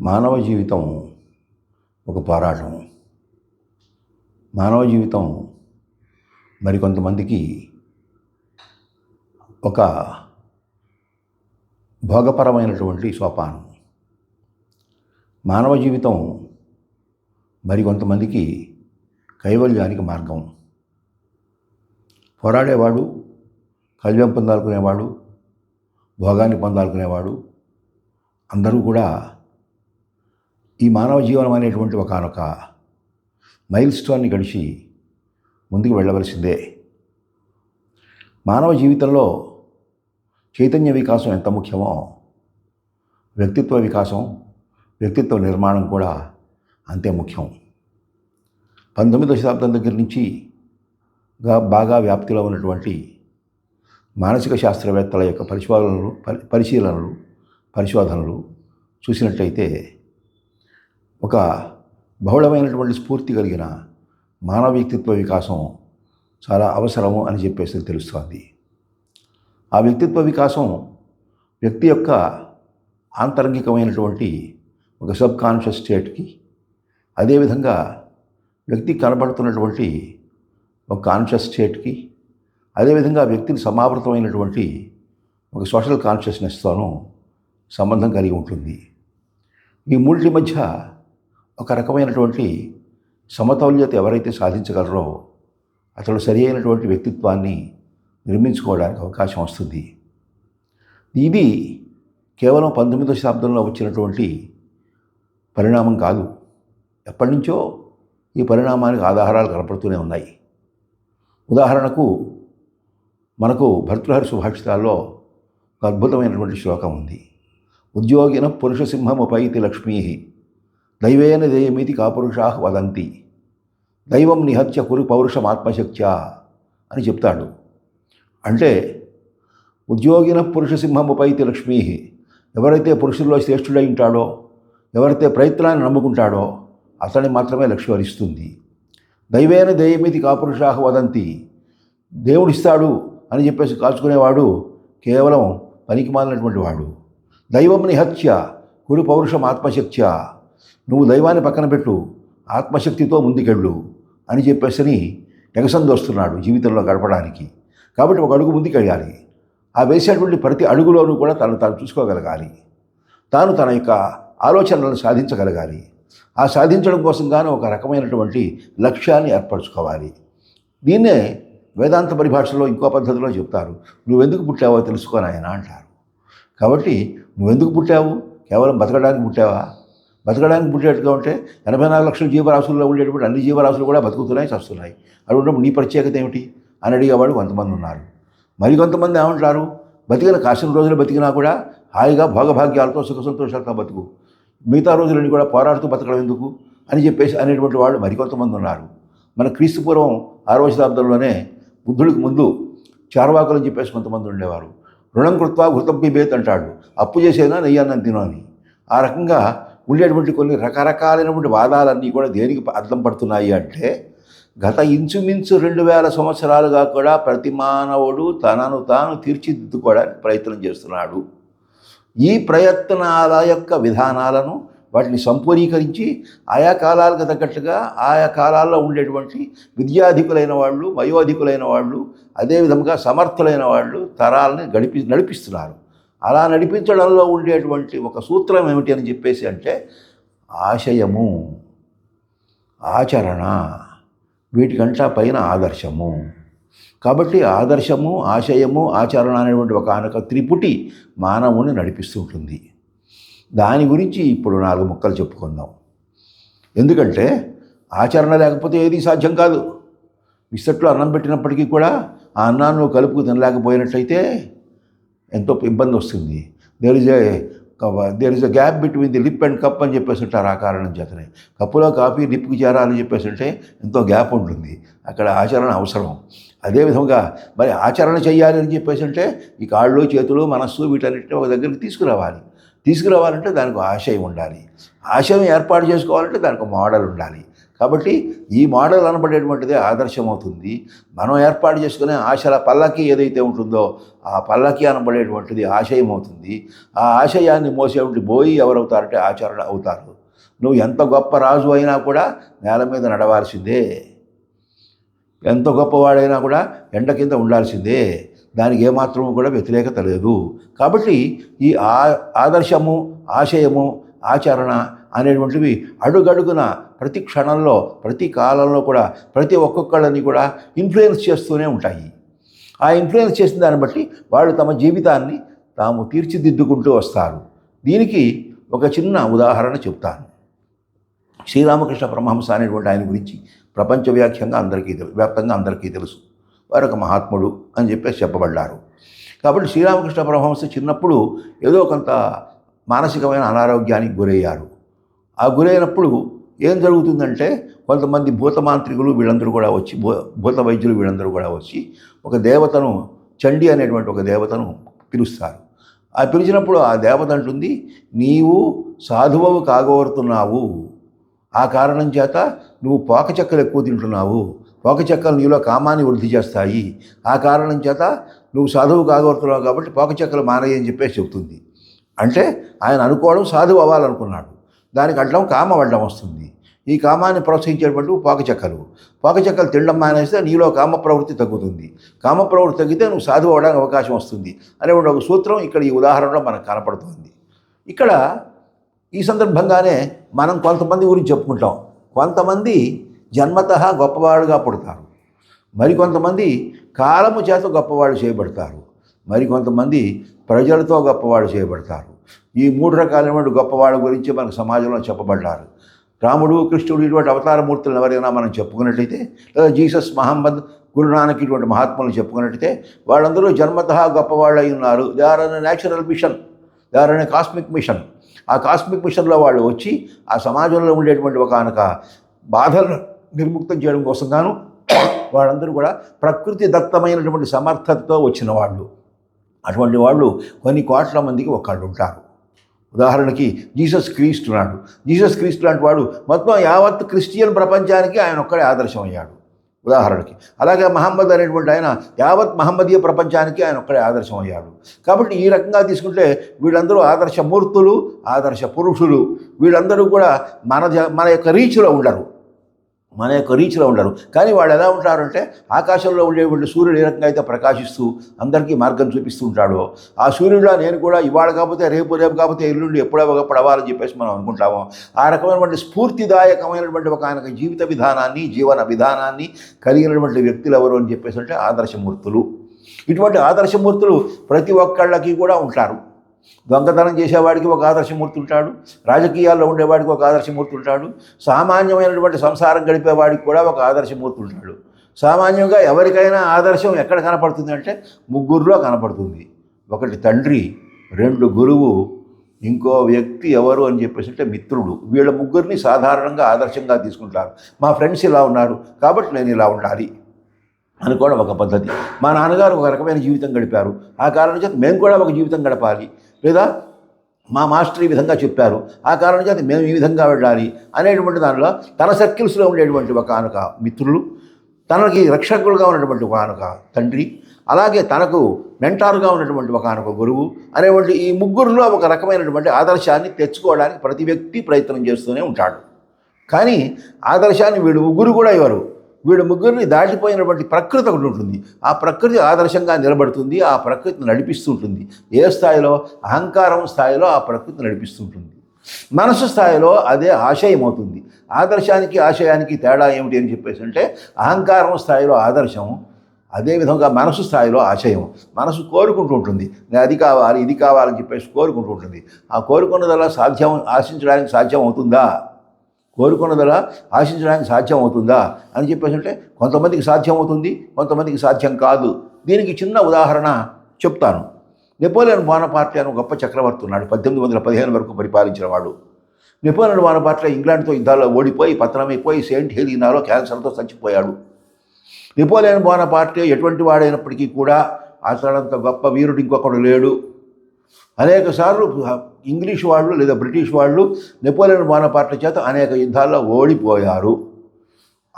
మానవ జీవితం ఒక పోరాటం. మానవ జీవితం మరికొంతమందికి ఒక భోగపరమైనటువంటి సోపానం. మానవ జీవితం మరికొంతమందికి కైవల్యానికి మార్గం. పోరాడేవాడు కళ్యాణం పొందాలనుకునేవాడు భోగాన్ని పొందాలనుకునేవాడు అందరూ కూడా ఈ మానవ జీవనం అనేటువంటి ఒకనొక మైల్ స్టోన్ని గడిచి ముందుకు వెళ్ళవలసిందే. మానవ జీవితంలో చైతన్య వికాసం ఎంత ముఖ్యమో వ్యక్తిత్వ వికాసం వ్యక్తిత్వ నిర్మాణం కూడా అంతే ముఖ్యం. పంతొమ్మిదవ శతాబ్దం దగ్గర నుంచి బాగా వ్యాప్తిలో ఉన్నటువంటి మానసిక శాస్త్రవేత్తల యొక్క పరిశోధనలు పరి పరిశీలనలు పరిశోధనలు చూసినట్లయితే ఒక బహుళమైనటువంటి స్ఫూర్తి కలిగిన మానవ వ్యక్తిత్వ వికాసం చాలా అవసరము అని చెప్పేసి తెలుస్తోంది. ఆ వ్యక్తిత్వ వికాసం వ్యక్తి యొక్క ఆంతరంగికమైనటువంటి ఒక సబ్ కాన్షియస్ స్టేట్కి అదేవిధంగా వ్యక్తి కనబడుతున్నటువంటి ఒక కాన్షియస్ స్టేట్కి అదేవిధంగా వ్యక్తిని సమావృతమైనటువంటి ఒక సోషల్ కాన్షియస్నెస్తోనూ సంబంధం కలిగి ఉంటుంది. ఈ మూడింటి మధ్య ఒక రకమైనటువంటి సమతౌల్యత ఎవరైతే సాధించగలరో అతడు సరి అయినటువంటి వ్యక్తిత్వాన్ని నిర్మించుకోవడానికి అవకాశం వస్తుంది. ఇది కేవలం పంతొమ్మిదవ శతాబ్దంలో వచ్చినటువంటి పరిణామం కాదు. ఎప్పటి నుంచో ఈ పరిణామానికి ఆధారాలు కనపడుతూనే ఉన్నాయి. ఉదాహరణకు మనకు భర్తృహరి సుభాషితాల్లో ఒక అద్భుతమైనటువంటి శ్లోకం ఉంది. ఉద్యోగిన పురుష సింహముపైతి లక్ష్మీ దైవేన దేయమితి కాపురుషా వదంతి. దైవం నిహత్య కురు పౌరుషమాత్మశక్త్యా అని చెప్తాడు. అంటే ఉద్యోగిన పురుష సింహముపైతి లక్ష్మీ ఎవరైతే పురుషుల్లో శ్రేష్ఠుడై ఉంటాడో ఎవరైతే ప్రయత్నాన్ని నమ్ముకుంటాడో అతని మాత్రమే లక్ష్మి వరిస్తుంది. దైవేన దేయమితి కాపురుషా వదంతి. దేవుడిస్తాడు అని చెప్పేసి కాల్చుకునేవాడు కేవలం పనికి మాలినటువంటి వాడు. దైవం నిహత్య కురు పౌరుషం ఆత్మశక్త్య నువ్వు దైవాన్ని పక్కన పెట్టు ఆత్మశక్తితో ముందుకెళ్ళు అని చెప్పేసి ఎగసందొస్తున్నాడు జీవితంలో గడపడానికి. కాబట్టి ఒక అడుగు ముందుకెళ్ళాలి. ఆ వేసేటువంటి ప్రతి అడుగులోనూ కూడా తను తాను చూసుకోగలగాలి. తాను తన యొక్క ఆలోచనలను సాధించగలగాలి. ఆ సాధించడం కోసం గాను ఒక రకమైనటువంటి లక్ష్యాన్ని ఏర్పరచుకోవాలి. దీన్నే వేదాంత పరిభాషలో ఇంకో పద్ధతిలో చెప్తారు. నువ్వెందుకు పుట్టావో తెలుసుకోనాయన అంటారు. కాబట్టి నువ్వెందుకు పుట్టావు? కేవలం బతకడానికి పుట్టావా? బతకడానికి పుట్టేట్టుగా ఉంటే ఎనభై నాలుగు లక్షల జీవరాశుల్లో ఉండేటువంటి అన్ని జీవరాశులు కూడా బతుకుతున్నాయి చస్తున్నాయి. అవి ఉన్నప్పుడు నీ ప్రత్యేకత ఏమిటి? అని అడిగేవాడు కొంతమంది ఉన్నారు. మరి కొంతమంది ఏమంటారు? బతికిన కాసిన రోజులు బతికినా కూడా హాయిగా భోగభాగ్యాలతో సుఖ సంతోషాలతో బతుకు. మిగతా రోజులన్నీ కూడా పోరాడుతూ బతకడం ఎందుకు? అని చెప్పేసి అనేటువంటి వాళ్ళు మరికొంతమంది ఉన్నారు. మన క్రీస్తు పూర్వం ఆరవ శతాబ్దంలోనే బుద్ధుడికి ముందు చార్వాకులు అని చెప్పేసి కొంతమంది ఉండేవారు. రుణం కృత్వా ఘృతం పిబేత్ అంటాడు. అప్పు చేసేనా నెయ్యి అన్నం తిను అని. ఆ రకంగా ఉండేటువంటి కొన్ని రకరకాలైనటువంటి వాదాలన్నీ కూడా దేనికి అర్థం పడుతున్నాయి అంటే గత ఇంచుమించు రెండు వేల సంవత్సరాలుగా కూడా ప్రతి మానవుడు తనను తాను తీర్చిదిద్దుకోవడానికి ప్రయత్నం చేస్తున్నాడు. ఈ ప్రయత్నాల యొక్క విధానాలను వాటిని సంపూరీకరించి ఆయా కాలాలకు తగ్గట్టుగా ఆయా కాలాల్లో ఉండేటువంటి విద్యాధికులైన వాళ్ళు వయోధికులైన వాళ్ళు అదేవిధంగా సమర్థులైన వాళ్ళు తరాలని గడిపి నడిపిస్తున్నారు. అలా నడిపించడంలో ఉండేటువంటి ఒక సూత్రం ఏమిటి అని చెప్పేసి అంటే ఆశయము ఆచరణ వీటికంటా పైన ఆదర్శము. కాబట్టి ఆదర్శము ఆశయము ఆచరణ అనేటువంటి ఒక ఆనక త్రిపుటి మానవుని నడిపిస్తూ ఉంటుంది. దాని గురించి ఇప్పుడు నాలుగు ముక్కలు చెప్పుకుందాం. ఎందుకంటే ఆచరణ లేకపోతే ఏది సాధ్యం కాదు. విసట్లో అన్నం పెట్టినప్పటికీ కూడా ఆ అన్నాన్ని కలుపుకు తినలేకపోయినట్లయితే ఎంతో ఇబ్బంది వస్తుంది. There is a there is a gap between the lip and cup అని చెప్పేసి ఉంటారు ఆ కారణం చేతనే. కప్పులో కాఫీ లిప్కి చేరాలని చెప్పేసి ఉంటే ఎంతో గ్యాప్ ఉంటుంది. అక్కడ ఆచరణ అవసరం. అదేవిధంగా మరి ఆచరణ చేయాలి అని చెప్పేసి అంటే ఈ కాళ్ళు చేతులు మనస్సు వీటన్నిటిని ఒక దగ్గరికి తీసుకురావాలి. తీసుకురావాలంటే దానికి ఆశయం ఉండాలి. ఆశయం ఏర్పాటు చేసుకోవాలంటే దానికి మోడల్ ఉండాలి. కాబట్టి ఈ మోడల్ అనబడేటువంటిదే ఆదర్శం అవుతుంది మనం ఏర్పాటు చేసుకునే ఆశల పల్లకి ఏదైతే ఉంటుందో ఆ పల్లకి అనబడేటువంటిది ఆశయం అవుతుంది ఆ ఆశయాన్ని మోసేటువంటి బోయి ఎవరవుతారంటే ఆచరణ అవుతారు. నువ్వు ఎంత గొప్ప రాజు అయినా కూడా నేల మీద నడవాల్సిందే. ఎంత గొప్పవాడైనా కూడా ఎండ కింద ఉండాల్సిందే. దానికి ఏమాత్రం కూడా వ్యతిరేకత లేదు. కాబట్టి ఈ ఆ ఆదర్శము ఆశయము ఆచరణ అనేటువంటివి అడుగడుగున ప్రతి క్షణంలో ప్రతి కాలంలో కూడా ప్రతి ఒక్కొక్కళ్ళని కూడా ఇన్ఫ్లుయెన్స్ చేస్తూనే ఉంటాయి. ఆ ఇన్ఫ్లుయెన్స్ చేసిన దాన్ని బట్టి వాళ్ళు తమ జీవితాన్ని తాము తీర్చిదిద్దుకుంటూ వస్తారు. దీనికి ఒక చిన్న ఉదాహరణ చెప్తాను. శ్రీరామకృష్ణ పరమహంస అనేటువంటి ఆయన గురించి ప్రపంచవ్యాఖ్యంగా అందరికీ వ్యాప్తంగా అందరికీ తెలుసు. వారు ఒక మహాత్ముడు అని చెప్పేసి చెప్పబడ్డారు. కాబట్టి శ్రీరామకృష్ణ పరమహంస చిన్నప్పుడు ఏదో కొంత మానసికమైన అనారోగ్యానికి గురయ్యారు. ఆ గురైనప్పుడు ఏం జరుగుతుందంటే కొంతమంది భూతమాంత్రికులు వీళ్ళందరూ కూడా వచ్చి భూ భూత వైద్యులు వీళ్ళందరూ కూడా వచ్చి ఒక దేవతను చండి అనేటువంటి ఒక దేవతను పిలుస్తారు. ఆ పిలిచినప్పుడు ఆ దేవత అంటుంది నీవు సాధువవు కాగోరుతున్నావు. ఆ కారణం చేత నువ్వు పోక చెక్కలు ఎక్కువ తింటున్నావు. పోక చెక్కలు నీలో కామాన్ని వృద్ధి చేస్తాయి. ఆ కారణం చేత నువ్వు సాధువు కాగోరుతున్నావు కాబట్టి పోక చెక్కలు మానయ్య చెప్పేసి చెబుతుంది. అంటే ఆయన అనుకోవడం సాధువు అవ్వాలనుకున్నాడు. దానికి అడ్డం కామం అడ్డం వస్తుంది. ఈ కామాన్ని ప్రోత్సహించేటువంటి పాకచక్కలు. పాకచక్కలు తినడం మానేస్తే నీలో కామ ప్రవృత్తి తగ్గుతుంది. కామ ప్రవృత్తి తగ్గితే నువ్వు సాధువు అవడానికి అవకాశం వస్తుంది. అనే ఒక సూత్రం ఇక్కడ ఈ ఉదాహరణలో మనకు కనపడుతుంది. ఇక్కడ ఈ సందర్భంగానే మనం కొంతమంది గురించి చెప్పుకుంటాం. కొంతమంది జన్మత గొప్పవాడుగా పుడతారు. మరికొంతమంది కాలము చేత గొప్పవాళ్ళు చేయబడతారు. మరికొంతమంది ప్రజలతో గొప్పవాళ్ళు చేయబడతారు. ఈ మూడు రకాలైనటువంటి గొప్పవాళ్ళ గురించి మనకు సమాజంలో చెప్పబడ్డారు. రాముడు కృష్ణుడు ఇటువంటి అవతారమూర్తులను ఎవరైనా మనం చెప్పుకున్నట్లయితే లేదా జీసస్ మహమ్మద్ గురునానక్ ఇటువంటి మహాత్ములను చెప్పుకున్నట్లయితే వాళ్ళందరూ జన్మత గొప్పవాళ్ళు అయి ఉన్నారు. They are an natural mission they are an cosmic mission ఆ కాస్మిక్ మిషన్లో వాళ్ళు వచ్చి ఆ సమాజంలో ఉండేటువంటి ఒక అనక బాధలను నిర్ముక్తం చేయడం కోసం గాను వాళ్ళందరూ కూడా ప్రకృతి దత్తమైనటువంటి సమర్థతతో వచ్చిన వాళ్ళు. అటువంటి వాళ్ళు కొన్ని కోట్ల మందికి ఒకళ్ళు ఉంటారు. ఉదాహరణకి జీసస్ క్రీస్తు నాడు. జీసస్ క్రీస్తు లాంటి వాడు మొత్తం యావత్ క్రిస్టియన్ ప్రపంచానికి ఆయన ఒక్కడే ఆదర్శం అయ్యాడు. ఉదాహరణకి. అలాగే మహమ్మద్ అనేటువంటి ఆయన యావత్ మహమ్మదీయ ప్రపంచానికి ఆయన ఒక్కడే ఆదర్శం అయ్యాడు. కాబట్టి ఈ రకంగా తీసుకుంటే వీళ్ళందరూ ఆదర్శ మూర్తులు ఆదర్శ పురుషులు. వీళ్ళందరూ కూడా మన జ మన యొక్క రీచ్లో ఉండరు. మన యొక్క రీచ్లో ఉండరు. కానీ వాళ్ళు ఎలా ఉంటారంటే ఆకాశంలో ఉండేటువంటి సూర్యుడు ఏ రకంగా అయితే ప్రకాశిస్తూ అందరికీ మార్గం చూపిస్తూ ఉంటాడో ఆ సూర్యుడిలో నేను కూడా ఇవాళ కాకపోతే రేపు రేపు కాకపోతే ఎల్లుండి ఎప్పుడో ఒకప్పుడు అవ్వాలని చెప్పేసి మనం అనుకుంటాము. ఆ రకమైనటువంటి స్ఫూర్తిదాయకమైనటువంటి ఒక ఆయన జీవిత విధానాన్ని జీవన విధానాన్ని కలిగినటువంటి వ్యక్తులు ఎవరు అని చెప్పేసి అంటే ఆదర్శమూర్తులు. ఇటువంటి ఆదర్శమూర్తులు ప్రతి ఒక్కళ్ళకి కూడా ఉంటారు. దొంగతనం చేసేవాడికి ఒక ఆదర్శమూర్తి ఉంటాడు రాజకీయాల్లో ఉండేవాడికి ఒక ఆదర్శమూర్తి ఉంటాడు సామాన్యమైనటువంటి సంసారం గడిపేవాడికి కూడా ఒక ఆదర్శమూర్తి ఉంటాడు. సామాన్యంగా ఎవరికైనా ఆదర్శం ఎక్కడ కనపడుతుంది అంటే ముగ్గురులో కనపడుతుంది. ఒకటి తండ్రి రెండు గురువు ఇంకో వ్యక్తి ఎవరు అని చెప్పేసి అంటే మిత్రుడు. వీళ్ళ ముగ్గురిని సాధారణంగా ఆదర్శంగా తీసుకుంటారు. మా ఫ్రెండ్స్ ఇలా ఉన్నారు కాబట్టి నేను ఇలా ఉండాలి అనుకోవడం ఒక పద్ధతి. మా నాన్నగారు ఒక రకమైన జీవితం గడిపారు. ఆ కారణం చేత మేము కూడా ఒక జీవితం గడపాలి. లేదా? మా మాస్టర్ ఈ విధంగా చెప్పారు. ఆ కారణం చేత మేము ఈ విధంగా వెళ్ళాలి అనేటువంటి దానిలో తన సర్కిల్స్లో ఉండేటువంటి ఒక ఆనక మిత్రులు తనకి రక్షకులుగా ఉన్నటువంటి ఒక ఆనక తండ్రి అలాగే తనకు మెంటారుగా ఉన్నటువంటి ఒక ఆనక గురువు అనేటువంటి ఈ ముగ్గురులో ఒక రకమైనటువంటి ఆదర్శాన్ని తెచ్చుకోవడానికి ప్రతి వ్యక్తి ప్రయత్నం చేస్తూనే ఉంటాడు. కానీ ఆదర్శాన్ని వీడు ముగ్గురు కూడా ఇవ్వరు వీడు ముగ్గురిని దాటిపోయినటువంటి ప్రకృతి ఒకటి ఉంటుంది. ఆ ప్రకృతి ఆదర్శంగా నిలబడుతుంది ఆ ప్రకృతిని నడిపిస్తుంటుంది. ఏ స్థాయిలో? అహంకారం స్థాయిలో ఆ ప్రకృతి నడిపిస్తుంటుంది. మనసు స్థాయిలో అదే ఆశయం అవుతుంది ఆదర్శానికి ఆశయానికి తేడా ఏమిటి అని చెప్పేసి అంటే అహంకారం స్థాయిలో ఆదర్శం అదేవిధంగా మనసు స్థాయిలో ఆశయం. మనసు కోరుకుంటూ ఉంటుంది. నేను అది కావాలి ఇది కావాలని చెప్పేసి కోరుకుంటూ ఉంటుంది. ఆ కోరుకున్నదల్లా సాధ్యం ఆశించడానికి సాధ్యం అవుతుందా? కోరుకున్నదలా ఆశించడానికి సాధ్యం అవుతుందా అని చెప్పేసి అంటే కొంతమందికి సాధ్యం అవుతుంది కొంతమందికి సాధ్యం కాదు. దీనికి చిన్న ఉదాహరణ చెప్తాను. నెపోలియన్ బోనపార్టీ అని గొప్ప చక్రవర్తి ఉన్నాడు పద్దెనిమిది వందల పదిహేను వరకు పరిపాలించిన వాడు. నెపోలియన్ బోనపార్టీ ఇంగ్లాండ్తో యుద్ధాల్లో ఓడిపోయి పతనమైపోయి సెయింట్ హెలీనాలో క్యాన్సర్తో చచ్చిపోయాడు. నెపోలియన్ బోనపార్టీ ఎటువంటి వాడైనప్పటికీ కూడా అతడంత గొప్ప వీరుడు ఇంకొకడు లేడు. అనేక సార్లు ఇంగ్లీష్ వాళ్ళు లేదా బ్రిటిష్ వాళ్ళు నెపోలియన్ బోనపార్టీ చేత అనేక యుద్ధాల్లో ఓడిపోయారు.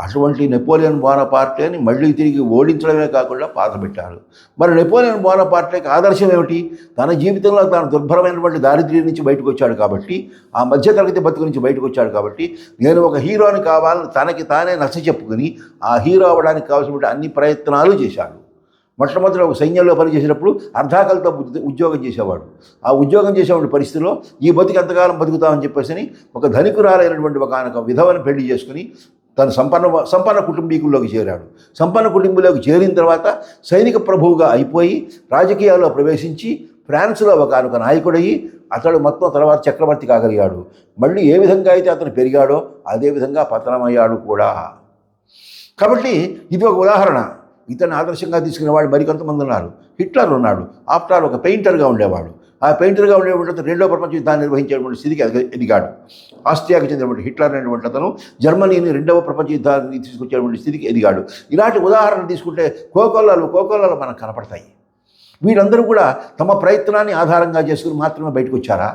అటువంటి నెపోలియన్ బోనపార్టీని మళ్ళీ తిరిగి ఓడించడమే కాకుండా పాతబెట్టారు. మరి నెపోలియన్ బోనపార్టీకి ఆదర్శం ఏమిటి? తన జీవితంలో తాను దుర్భరమైనటువంటి దారిద్ర్యం నుంచి బయటకు వచ్చాడు కాబట్టి ఆ మధ్యతరగతి బతుకు నుంచి బయటకు వచ్చాడు కాబట్టి నేను ఒక హీరోని కావాలని తనకి తానే నచ్చ చెప్పుకుని ఆ హీరో అవ్వడానికి కావాల్సిన అన్ని ప్రయత్నాలు చేశాడు. మొట్టమొదటి ఒక సైన్యంలో పనిచేసినప్పుడు అర్ధాకలతో ఉద్యోగం చేసేవాడు. ఆ ఉద్యోగం చేసేవాడి పరిస్థితిలో ఈ బతికి ఎంతకాలం బతుకుతామని చెప్పేసి ఒక ధనికురాలైనటువంటి ఒక ఆయన విధవని పెళ్ళి చేసుకుని తను సంపన్న సంపన్న కుటుంబీకుల్లోకి చేరాడు. సంపన్న కుటుంబంలోకి చేరిన తర్వాత సైనిక ప్రభువుగా అయిపోయి రాజకీయాల్లో ప్రవేశించి ఫ్రాన్స్లో ఒక ఒక నాయకుడయ్యి అతడు మొత్తం తర్వాత చక్రవర్తి కాగలిగాడు. మళ్ళీ ఏ విధంగా అయితే అతను పెరిగాడో అదే విధంగా పతనమయ్యాడు కూడా. కాబట్టి ఇది ఒక ఉదాహరణ. ఇతను ఆదర్శంగా తీసుకునే వాళ్ళు మరికొంతమంది ఉన్నారు. హిట్లర్ ఉన్నాడు. ఆఫ్టర్ ఆల్ ఒక పెయింటర్గా ఉండేవాడు. ఆ పెయింటర్గా ఉండేటువంటి రెండో ప్రపంచ యుద్ధాన్ని నిర్వహించేటువంటి స్థితికి ఎదిగాడు. ఆస్ట్రియాకి చెందినటువంటి హిట్లర్ అనేటువంటి అతను జర్మనీని రెండవ ప్రపంచ యుద్ధాన్ని తీసుకొచ్చేటువంటి స్థితికి ఎదిగాడు. ఇలాంటి ఉదాహరణ తీసుకుంటే కోకొల్లలు కోకొల్లలు మనకు కనపడతాయి. వీళ్ళందరూ కూడా తమ ప్రయత్నాన్ని ఆధారంగా చేసుకుని మాత్రమే బయటకు వచ్చారా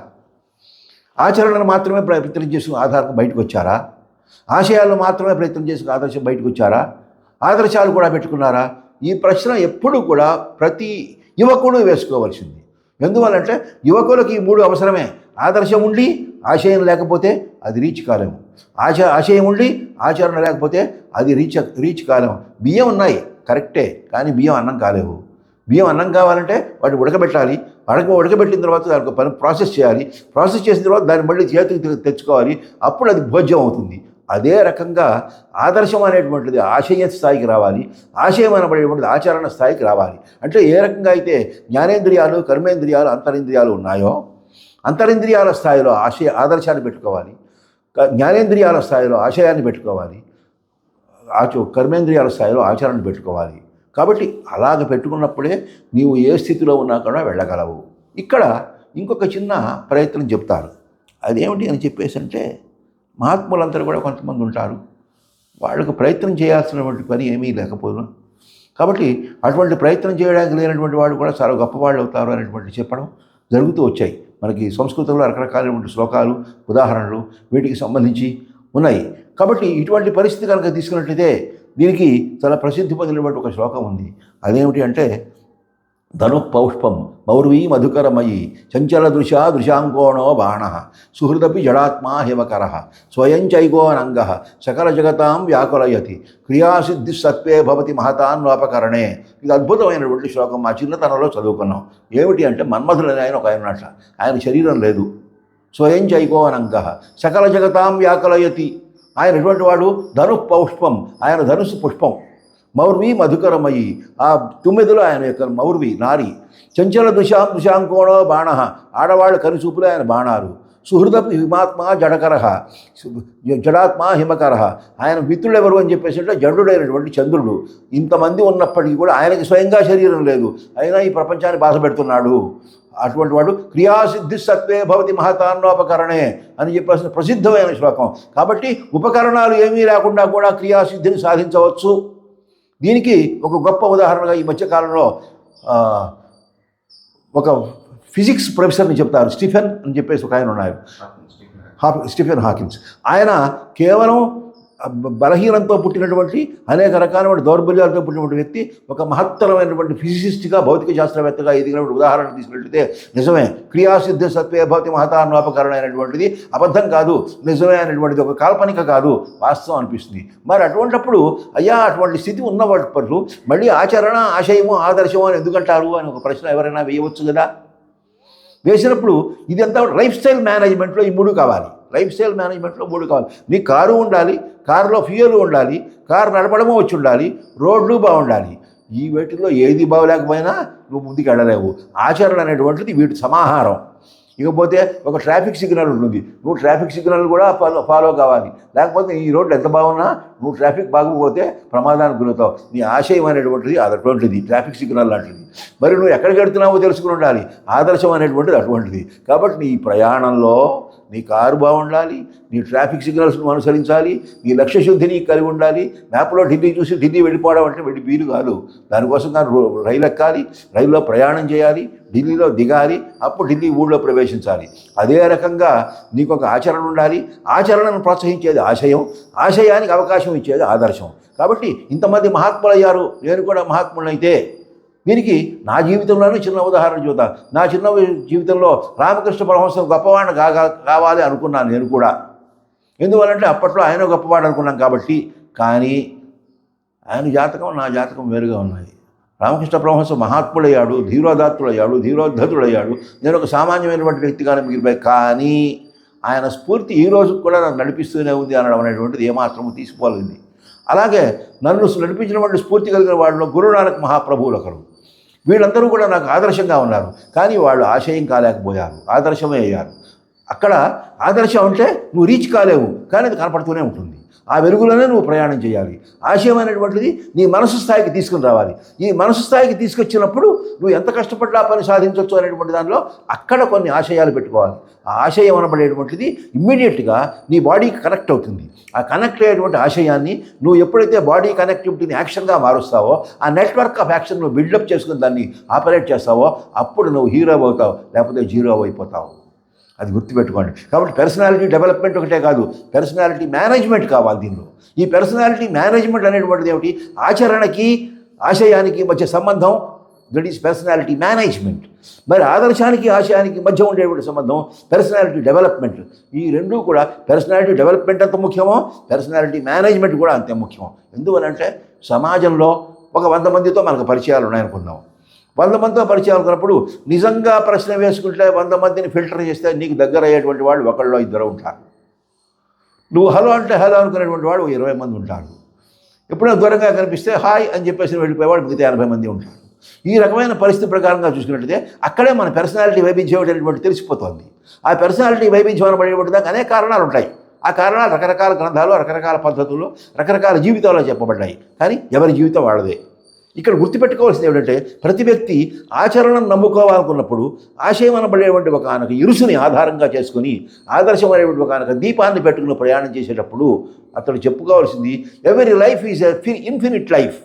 ఆచరణను మాత్రమే ప్రయత్నం చేసుకుని ఆధారంగా బయటకు వచ్చారా ఆశయాలను మాత్రమే ప్రయత్నం చేసుకుని ఆదర్శం బయటకు వచ్చారా ఆదర్శాలు కూడా పెట్టుకున్నారా? ఈ ప్రశ్న ఎప్పుడు కూడా ప్రతి యువకుడు వేసుకోవాల్సింది. ఎందువల్లంటే యువకులకు ఈ మూడు అవసరమే. ఆదర్శం ఉండి ఆశయం లేకపోతే అది రీచ్ కాలేము ఆశ ఆశయం ఉండి ఆచరణ లేకపోతే అది రీచ్ రీచ్ కాలేము బియ్యం ఉన్నాయి కరెక్టే కానీ బియ్యం అన్నం కాలేవు. బియ్యం అన్నం కావాలంటే వాటిని ఉడకబెట్టాలి. అడక ఉడకబెట్టిన తర్వాత దానికి పని ప్రాసెస్ చేయాలి. ప్రాసెస్ చేసిన తర్వాత దాన్ని మళ్ళీ చేతికి తెచ్చుకోవాలి. అప్పుడు అది భోజ్యం అవుతుంది. అదే రకంగా ఆదర్శం అనేటువంటిది ఆశయ స్థాయికి రావాలి. ఆశయం అనబడేటువంటిది ఆచరణ స్థాయికి రావాలి. అంటే ఏ రకంగా అయితే జ్ఞానేంద్రియాలు కర్మేంద్రియాలు అంతరింద్రియాలు ఉన్నాయో అంతరింద్రియాల స్థాయిలో ఆశయ ఆదర్శాన్ని పెట్టుకోవాలి. క- జ్ఞానేంద్రియాల స్థాయిలో ఆశయాన్ని పెట్టుకోవాలి. ఆచు కర్మేంద్రియాల స్థాయిలో ఆచరణను పెట్టుకోవాలి. కాబట్టి అలాగ పెట్టుకున్నప్పుడే నీవు ఏ స్థితిలో ఉన్నా కూడా వెళ్ళగలవు. ఇక్కడ ఇంకొక చిన్న ప్రయత్నం చెప్తారు. అదేమిటి అని చెప్పేసి అంటే మహాత్ములందరూ కూడా కొంతమంది ఉంటారు. వాళ్ళకు ప్రయత్నం చేయాల్సినటువంటి పని ఏమీ లేకపోయినా కాబట్టి అటువంటి ప్రయత్నం చేయడానికి లేనటువంటి వాళ్ళు కూడా చాలా గొప్పవాళ్ళు అవుతారు అనేటువంటి చెప్పడం జరుగుతూ వచ్చాయి. మనకి సంస్కృతంలో రకరకాలైనటువంటి శ్లోకాలు ఉదాహరణలు వీటికి సంబంధించి ఉన్నాయి. కాబట్టి ఇటువంటి పరిస్థితి కనుక తీసుకున్నట్లయితే దీనికి చాలా ప్రసిద్ధి పొందినటువంటి ఒక శ్లోకం ఉంది. అదేమిటి అంటే ధనుపౌష్పం మౌర్వీ మధుకరమయి చంచల దృశా దృశాంకోణో బాణ సుహృదపి జడాత్మా హిమకర స్వయం చైకోనంగ సకల జగతాం వ్యాకులయతి క్రియాసిద్ధి సత్వే భవతి మహతాన్వాపకరణే ఇది అద్భుతమైనటువంటి శ్లోకం మా చిన్నతనంలో చదువుకున్నాం. ఏమిటి అంటే మన్మధుడని ఆయన ఒక ఆయన ఆయన శరీరం లేదు. స్వయం చైకోనంగ సకల జగతాం వ్యాకులయతి. ఆయన ఎటువంటి వాడు? ధను పౌష్పం ఆయన ధనుసు పుష్పం. మౌర్వి మధుకరమయి. ఆ తుమ్మెదలో ఆయన యొక్క మౌర్వి నారి. చంచల దుశాం దుశాంకోణో బాణ. ఆడవాళ్ళ కనుచూపులే ఆయన బాణాలు. సుహృదపు హిమాత్మ జడకర. జడాత్మ హిమకర. ఆయన మిత్రుడు ఎవరు అని చెప్పేసి అంటే జడుడైనటువంటి చంద్రుడు. ఇంతమంది ఉన్నప్పటికీ కూడా ఆయనకి స్వయంగా శరీరం లేదు. అయినా ఈ ప్రపంచాన్ని బాధ పెడుతున్నాడు. అటువంటి వాడు క్రియాసిద్ధి సత్వే భవతి మహతాన్నోపకరణే అని చెప్పేసిన ప్రసిద్ధమైన శ్లోకం. కాబట్టి ఉపకరణాలు ఏమీ లేకుండా కూడా క్రియాసిద్ధిని సాధించవచ్చు. దీనికి ఒక గొప్ప ఉదాహరణగా ఈ మధ్యకాలంలో ఒక ఫిజిక్స్ ప్రొఫెసర్ని చెప్తారు స్టీఫెన్ అని చెప్పేసి ఒక ఆయన ఉన్నారు. Hawk Stephen Hawkins. ఆయన కేవలం బలహీనంతో పుట్టినటువంటి అనేక రకాలైన దౌర్బల్యాలతో పుట్టినటువంటి వ్యక్తి ఒక మహత్తరమైనటువంటి ఫిజిసిస్ట్గా భౌతిక శాస్త్రవేత్తగా ఎదిగినటువంటి ఉదాహరణ తీసుకున్నట్లయితే నిజమే క్రియాసిద్ధ సత్వే భౌతి మహతాన్వాపకరణ అయినటువంటిది అబద్ధం కాదు నిజమే అనేటువంటిది ఒక కాల్పనిక కాదు వాస్తవం అనిపిస్తుంది. మరి అటువంటప్పుడు అయ్యా అటువంటి స్థితి ఉన్న మళ్ళీ ఆచరణ ఆశయము ఆదర్శము అని ఎందుకంటారు అని ఒక ప్రశ్న ఎవరైనా వేయవచ్చు కదా? వేసినప్పుడు ఇదంతా లైఫ్ స్టైల్ మేనేజ్మెంట్లో ఈ మూడు కావాలి. లైఫ్ స్టైల్ మేనేజ్మెంట్లో మూడు కావాలి. నీ కారు ఉండాలి కారులో ఫ్యూయల్ ఉండాలి కారు నడపడము వచ్చి ఉండాలి రోడ్లు బాగుండాలి. ఈ వీటిలో ఏది బాగలేకపోయినా నువ్వు ముందుకు వెళ్ళలేవు. ఆచరణ అనేటువంటిది వీటి సమాహారం. ఇకపోతే ఒక ట్రాఫిక్ సిగ్నల్ ఉంటుంది. నువ్వు ట్రాఫిక్ సిగ్నల్ కూడా ఫాలో ఫాలో కావాలి. లేకపోతే ఈ రోడ్డు ఎంత బాగున్నా నువ్వు ట్రాఫిక్ బాగోపోతే ప్రమాదానికి గురవుతావు. నీ ఆశయం అనేటువంటిది అటువంటిది ట్రాఫిక్ సిగ్నల్ లాంటిది. మరి నువ్వు ఎక్కడికి వెళ్తున్నావో తెలుసుకుని ఉండాలి. ఆదర్శం అనేటువంటిది అటువంటిది. కాబట్టి నీ ప్రయాణంలో నీ కారు బాగుండాలి నీ ట్రాఫిక్ సిగ్నల్స్ నువ్వు అనుసరించాలి నీ లక్ష్య శుద్ధి నీకు కలిగి ఉండాలి. మ్యాప్లో ఢిల్లీ చూసి ఢిల్లీ వెళ్ళిపోవడం అంటే వెళ్ళి వీలు కాదు. దానికోసం కానీ రో- రైలు ఎక్కాలి రైల్లో ప్రయాణం చేయాలి ఢిల్లీలో దిగాలి అప్పుడు ఢిల్లీ ఊళ్ళో ప్రవేశించాలి. అదే రకంగా నీకు ఒక ఆచరణ ఉండాలి. ఆచరణను ప్రోత్సహించేది ఆశయం. ఆశయానికి అవకాశం ఇచ్చేది ఆదర్శం. కాబట్టి ఇంతమంది మహాత్ములు అయ్యారు నేను కూడా మహాత్ములైతే దీనికి నా జీవితంలోనే చిన్న ఉదాహరణ చూద్దాం. నా చిన్న జీవితంలో రామకృష్ణ పరమహంసం గొప్పవాడిని కాగా కావాలి అనుకున్నాను నేను కూడా. ఎందువల్లంటే అప్పట్లో ఆయన గొప్పవాడు అనుకున్నాం కాబట్టి. కానీ ఆయన జాతకం నా జాతకం వేరుగా ఉన్నాయి రామకృష్ణ పరమహంస మహాత్ముడయ్యాడు ధీరోదాత్తుడయ్యాడు ధీరోద్ధతుడయ్యాడు. నేను ఒక సామాన్యమైనటువంటి వ్యక్తిగానే మిగిలిపోయి. కానీ ఆయన స్ఫూర్తి ఈ రోజు కూడా నన్ను నడిపిస్తూనే ఉంది అనడం అనేటువంటిది ఏమాత్రము తీసుకోలేదు అలాగే నన్ను నడిపించినటువంటి స్ఫూర్తి కలిగిన వాళ్ళు గురునానక్ మహాప్రభువులు ఒకరు. వీళ్ళందరూ కూడా నాకు ఆదర్శంగా ఉన్నారు. కానీ వాళ్ళు ఆశయం కాలేకపోయారు ఆదర్శమే అయ్యారు. అక్కడ ఆదర్శం అంటే నువ్వు రీచ్ కాలేవు కానీ అది కనపడుతూనే ఉంటుంది. ఆ వెలుగులోనే నువ్వు ప్రయాణం చేయాలి. ఆశయమైనటువంటిది నీ మనసు స్థాయికి తీసుకుని రావాలి. ఈ మనసు స్థాయికి తీసుకొచ్చినప్పుడు నువ్వు ఎంత కష్టపడ్డా పని సాధించవచ్చు అనేటువంటి దానిలో అక్కడ కొన్ని ఆశయాలు పెట్టుకోవాలి. ఆ ఆశయం అనబడేటువంటిది ఇమ్మీడియట్గా నీ బాడీకి కనెక్ట్ అవుతుంది. ఆ కనెక్ట్ అయ్యేటువంటి ఆశయాన్ని నువ్వు ఎప్పుడైతే బాడీ కనెక్టివిటీని యాక్షన్గా మారుస్తావో ఆ నెట్వర్క్ ఆఫ్ యాక్షన్ నువ్వు బిల్డప్ చేసుకుని దాన్ని ఆపరేట్ చేస్తావో అప్పుడు నువ్వు హీరో అవుతావు లేకపోతే జీరో అయిపోతావు. అది గుర్తుపెట్టుకోండి. కాబట్టి పర్సనాలిటీ డెవలప్మెంట్ ఒకటే కాదు పర్సనాలిటీ మేనేజ్మెంట్ కావాలి దీనిలో. ఈ పర్సనాలిటీ మేనేజ్మెంట్ అనేటువంటిది ఏమిటి? ఆచరణకి ఆశయానికి మధ్య సంబంధం దట్ ఈస్ పర్సనాలిటీ మేనేజ్మెంట్ మరి ఆదర్శానికి ఆశయానికి మధ్య ఉండేటువంటి సంబంధం పర్సనాలిటీ డెవలప్మెంట్ ఈ రెండూ కూడా పర్సనాలిటీ డెవలప్మెంట్ అంత ముఖ్యమో పర్సనాలిటీ మేనేజ్మెంట్ కూడా అంతే ముఖ్యం. ఎందువలంటే సమాజంలో ఒక వంద మందితో మనకు పరిచయాలు ఉన్నాయనుకుందాం. వంద మందితో పరిచయం అనుకున్నప్పుడు నిజంగా ప్రశ్న వేసుకుంటే వంద మందిని ఫిల్టర్ చేస్తే నీకు దగ్గర అయ్యేటువంటి వాళ్ళు ఒకళ్ళో ఇద్దరు ఉంటారు. నువ్వు హలో అంటే హలో అనుకునేటువంటి వాడు ఇరవై మంది ఉంటారు. ఎప్పుడో దూరంగా కనిపిస్తే హాయ్ అని చెప్పేసి వెళ్ళిపోయేవాడు మిగతా ఎనభై మంది ఉంటారు. ఈ రకమైన పరిస్థితి ప్రకారంగా చూసుకున్నట్లయితే అక్కడే మన పర్సనాలిటీ వైవిధ్యం అనేటువంటి తెలిసిపోతుంది. ఆ పర్సనాలిటీ వైవిధ్యం అనబడేటువంటి దానికి అనేక కారణాలు ఉంటాయి. ఆ కారణాలు రకరకాల గ్రంథాలు రకరకాల పద్ధతుల్లో రకరకాల జీవితాల్లో చెప్పబడ్డాయి. కానీ ఎవరి జీవితం వాళ్ళదే? ఇక్కడ గుర్తుపెట్టుకోవాల్సింది ఏమిటంటే ప్రతి వ్యక్తి ఆచరణను నమ్ముకోవాలనుకున్నప్పుడు ఆశయం అనబడేటువంటి ఒక ఆనక ఇరుసుని ఆధారంగా చేసుకుని ఆదర్శం అనేటువంటి ఒక ఆయనకు దీపాన్ని పెట్టుకుని ప్రయాణం చేసేటప్పుడు అతడు చెప్పుకోవాల్సింది every life is a infinite life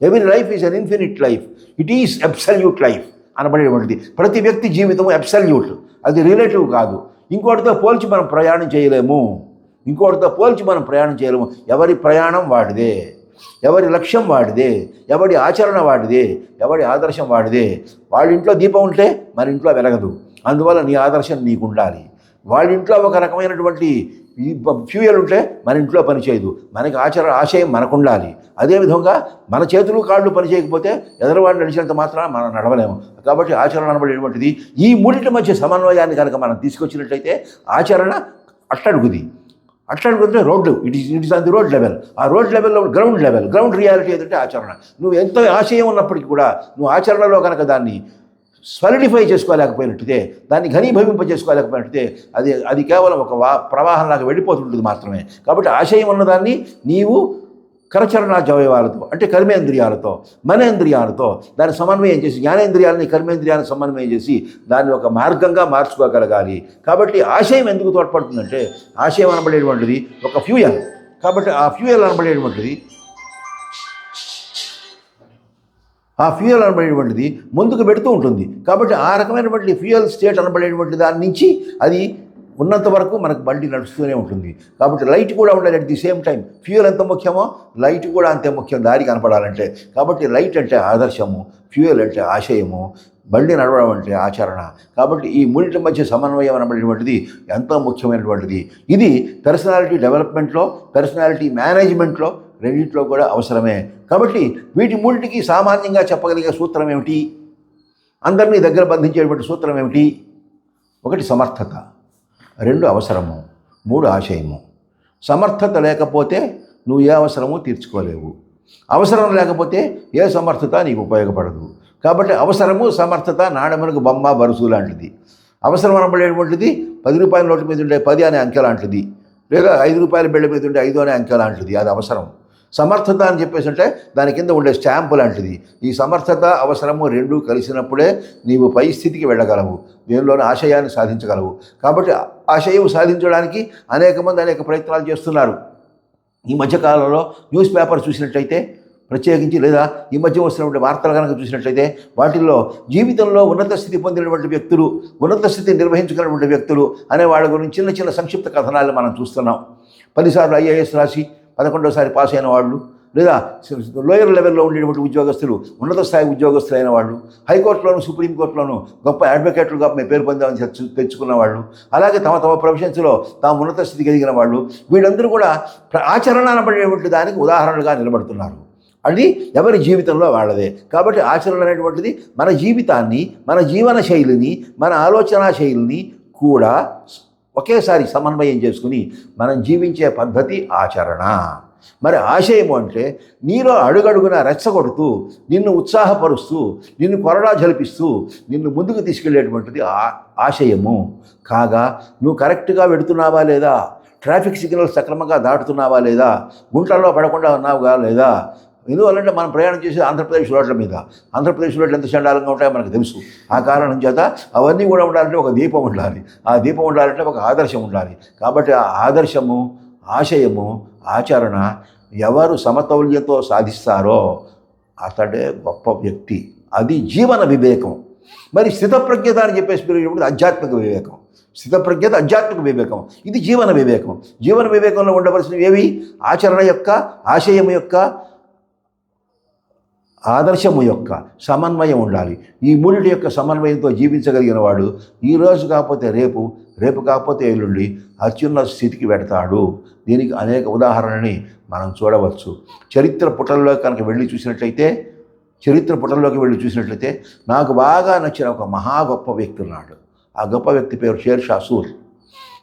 every life is an infinite life it is absolute life అనబడేటువంటిది. ప్రతి వ్యక్తి జీవితం అబ్సల్యూట్ అది రిలేటివ్ కాదు. ఇంకోటితో పోల్చి మనం ప్రయాణం చేయలేము. ఇంకోటితో పోల్చి మనం ప్రయాణం చేయలేము. ఎవరి ప్రయాణం వాడిదే. ఎవరి లక్ష్యం వాడిదే ఎవడి ఆచరణ వాడిదే ఎవడి ఆదర్శం వాడిదే. వాళ్ళ ఇంట్లో దీపం ఉంటే మన ఇంట్లో వెలగదు. అందువల్ల నీ ఆదర్శం నీకు ఉండాలి వాళ్ళ ఇంట్లో ఒక రకమైనటువంటి ఫ్యూయల్ ఉంటే మన ఇంట్లో పనిచేయదు మనకి ఆచరణ ఆశయం మనకు ఉండాలి అదేవిధంగా మన చేతులు కాళ్ళు పనిచేయకపోతే ఎదరవాడు నడిచినంత మాత్రాన మనం నడవలేము. కాబట్టి ఆచరణ అనబడేటువంటిది ఈ మూడింటి మధ్య సమన్వయాన్ని కనుక మనం తీసుకొచ్చినట్లయితే ఆచరణ అట్టడుగుది. అట్లా road it is it is on the road level ఆ రోడ్ లెవెల్లో గ్రౌండ్ లెవెల్ గ్రౌండ్ రియాలిటీ ఏదంటే ఆచరణ. నువ్వు ఎంత ఆశయం ఉన్నప్పటికీ కూడా నువ్వు ఆచరణలో కనుక దాన్ని సాలిడిఫై చేసుకోలేకపోయినట్టుతే దాన్ని ఘనీభవింప చేసుకోలేకపోయినట్టుతే అది అది కేవలం ఒక వా ప్రవాహంలాగా వెళ్ళిపోతుంటుంది మాత్రమే. కాబట్టి ఆశయం ఉన్నదాన్ని నీవు కరచరణాజవయవాలతో అంటే కర్మేంద్రియాలతో మనేంద్రియాలతో దాన్ని సమన్వయం చేసి జ్ఞానేంద్రియాలని కర్మేంద్రియాలను సమన్వయం చేసి దాన్ని ఒక మార్గంగా మార్చుకోగలగాలి. కాబట్టి ఆశయం ఎందుకు తోడ్పడుతుందంటే ఆశయం అనబడేటువంటిది ఒక ఫ్యూయల్. కాబట్టి ఆ ఫ్యూయల్ అనబడేటువంటిది ఆ ఫ్యూయల్ అనబడేటువంటిది ముందుకు పెడుతూ ఉంటుంది. కాబట్టి ఆ రకమైనటువంటి ఫ్యూయల్ స్టేట్ అనబడేటువంటి దాని నుంచి అది ఉన్నంత వరకు మనకు బండి నడుస్తూనే ఉంటుంది. కాబట్టి లైట్ కూడా ఉండాలి at the same time fuel ఎంత ముఖ్యమో? లైట్ కూడా అంతే ముఖ్యం. దారి కనపడాలంటే. కాబట్టి లైట్ అంటే ఆదర్శము. ఫ్యూయల్ అంటే ఆశయము. బండి నడవడం అంటే ఆచరణ. కాబట్టి ఈ మూడింటి మధ్య సమన్వయం అనబడినటువంటిది ఎంతో ముఖ్యమైనటువంటిది. ఇది పర్సనాలిటీ డెవలప్మెంట్లో పర్సనాలిటీ మేనేజ్మెంట్లో రెండింటిలో కూడా అవసరమే. కాబట్టి వీటి మూడింటికి సామాన్యంగా చెప్పగలిగే సూత్రం ఏమిటి? అందరినీ దగ్గర బంధించేటువంటి సూత్రం ఏమిటి? ఒకటి సమర్థత. రెండు అవసరము మూడు ఆశయము. సమర్థత లేకపోతే నువ్వు ఏ అవసరము తీర్చుకోలేవు. అవసరం లేకపోతే ఏ సమర్థత నీకు ఉపయోగపడదు. కాబట్టి అవసరము సమర్థత నాణ్యమునకు బొమ్మ బరుసు లాంటిది. అవసరం అనబడేటువంటిది పది రూపాయల నోటు మీద ఉండే పది అనే అంకె లాంటిది. లేదా ఐదు రూపాయల బిళ్ళ మీద ఉండే ఐదు అనే అంకె లాంటిది. అది అవసరం. సమర్థత అని చెప్పేసి అంటే దాని కింద ఉండే స్టాంపు లాంటిది. ఈ సమర్థత అవసరము రెండు కలిసినప్పుడే నీవు పై స్థితికి వెళ్ళగలవు. దీనిలోని ఆశయాన్ని సాధించగలవు. కాబట్టి ఆశయం సాధించడానికి అనేక మంది అనేక ప్రయత్నాలు చేస్తున్నారు. ఈ మధ్యకాలంలో న్యూస్ పేపర్ చూసినట్టయితే ప్రత్యేకించి లేదా ఈ మధ్య వస్తున్నటువంటి వార్తలు కనుక చూసినట్లయితే వాటిల్లో జీవితంలో ఉన్నత స్థితి పొందినటువంటి వ్యక్తులు ఉన్నత స్థితి నిర్వహించుకున్నటువంటి వ్యక్తులు అనే వాళ్ళ గురించి చిన్న చిన్న సంక్షిప్త కథనాలు మనం చూస్తున్నాం. పదిసార్లు ఐఏఎస్ రాసి పదకొండోసారి పాస్ అయిన వాళ్ళు లేదా లోయర్ లెవెల్లో ఉండేటువంటి ఉద్యోగస్తులు ఉన్నత స్థాయి ఉద్యోగస్తులు అయిన వాళ్ళు హైకోర్టులోను సుప్రీంకోర్టులోను గొప్ప అడ్వకేట్లుగా మేము పేరు పొందామని తెచ్చుకున్న వాళ్ళు అలాగే తమ తమ ప్రొఫెషన్స్లో తాము ఉన్నత స్థితికి ఎదిగిన వాళ్ళు వీళ్ళందరూ కూడా ఆచరణ అనబడేటువంటి దానికి ఉదాహరణలుగా నిలబడుతున్నారు. అది ఎవరి జీవితంలో వాళ్ళదే. కాబట్టి ఆచరణ అనేటువంటిది మన జీవితాన్ని మన జీవన శైలిని మన ఆలోచన శైలిని కూడా ఒకేసారి సమన్వయం చేసుకుని మనం జీవించే పద్ధతి ఆచరణ. మరి ఆశయము అంటే నీలో అడుగడుగున రెచ్చగొడుతూ నిన్ను ఉత్సాహపరుస్తూ నిన్ను కొరడా జలిపిస్తూ నిన్ను ముందుకు తీసుకెళ్ళేటువంటిది ఆ- ఆశయము. కాగా నువ్వు కరెక్ట్గా వెడుతున్నావా లేదా? ట్రాఫిక్ సిగ్నల్స్ సక్రమంగా దాటుతున్నావా లేదా? గుంటల్లో పడకుండా ఉన్నావుగా లేదా? ఎందువల్లంటే మనం ప్రయాణం చేసేది ఆంధ్రప్రదేశ్ రోడ్ల మీద. ఆంధ్రప్రదేశ్ రోడ్లు ఎంత చండాలంగా ఉంటాయో మనకు తెలుసు. ఆ కారణం చేత అవన్నీ కూడా ఉండాలంటే ఒక దీపం ఉండాలి. ఆ దీపం ఉండాలంటే ఒక ఆదర్శం ఉండాలి. కాబట్టి ఆ ఆదర్శము ఆశయము ఆచరణ ఎవరు సమతౌల్యంతో సాధిస్తారో అతడే గొప్ప వ్యక్తి. అది జీవన వివేకం. మరి స్థితప్రజ్ఞత అని చెప్పేసి మీరు ఆధ్యాత్మిక వివేకం. స్థితప్రజ్ఞత ఆధ్యాత్మిక వివేకం. ఇది జీవన వివేకం. జీవన వివేకంలో ఉండవలసినవి ఏవి? ఆచరణ యొక్క ఆశయం యొక్క ఆదర్శము యొక్క సమన్వయం ఉండాలి. ఈ మూడిటి యొక్క సమన్వయంతో జీవించగలిగిన వాడు ఈ రోజు కాకపోతే రేపు రేపు కాకపోతే ఎల్లుండి అత్యున్నత స్థితికి వెడతాడు. దీనికి అనేక ఉదాహరణని మనం చూడవచ్చు. చరిత్ర పుటల్లో కనుక వెళ్ళి చూసినట్లయితే చరిత్ర పుటల్లోకి వెళ్ళి చూసినట్లయితే నాకు బాగా నచ్చిన ఒక మహా గొప్ప వ్యక్తి ఉన్నాడు. ఆ గొప్ప వ్యక్తి పేరు షేర్ షా సూర్.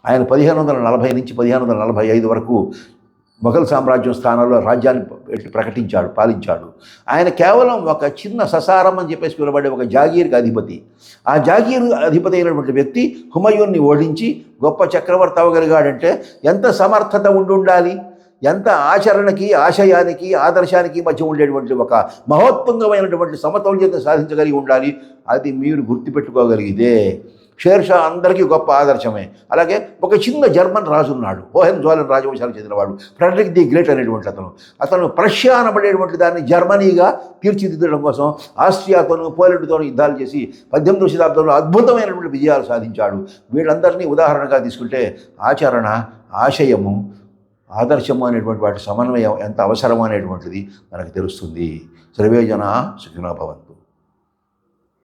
ఆయన పదిహేను వందల నలభై నుంచి పదిహేను వందల నలభై ఐదు వరకు మొఘల్ సామ్రాజ్యం స్థానంలో రాజ్యాన్ని ప్రకటించాడు పాలించాడు. ఆయన కేవలం ఒక చిన్న ససారం అని చెప్పేసి పిలువబడే ఒక జాగీర్కి అధిపతి. ఆ జాగీర్ అధిపతి అయినటువంటి వ్యక్తి హుమయూన్ని ఓడించి గొప్ప చక్రవర్తి అవ్వగలిగాడంటే ఎంత సమర్థత ఉండి ఉండాలి ఎంత ఆచరణకి ఆశయానికి ఆదర్శానికి మధ్య ఉండేటువంటి ఒక మహోత్పంగమైనటువంటి సమతౌల్యత సాధించగలిగి ఉండాలి? అది మీరు గుర్తుపెట్టుకోగలిగితే షేర్షా అందరికీ గొప్ప ఆదర్శమే. అలాగే ఒక చిన్న జర్మన్ రాజు ఉన్నాడు. ఓహెన్ జోలన్ రాజవంశానికి చెందినవాడు. ఫ్రెడరిక్ ది గ్రేట్ అనేటువంటి అతను. అతను ప్రష్యా అనబడేటువంటి దాన్ని జర్మనీగా తీర్చిదిద్దడం కోసం ఆస్ట్రియాతోను పోలాండ్తోనూ యుద్ధాలు చేసి పద్దెనిమిదవ శతాబ్దంలో అద్భుతమైనటువంటి విజయాలు సాధించాడు. వీళ్ళందరినీ ఉదాహరణగా తీసుకుంటే ఆచరణ ఆశయము ఆదర్శము అనేటువంటి వాటి సమన్వయం ఎంత అవసరము అనేటువంటిది మనకు తెలుస్తుంది. సర్వే జన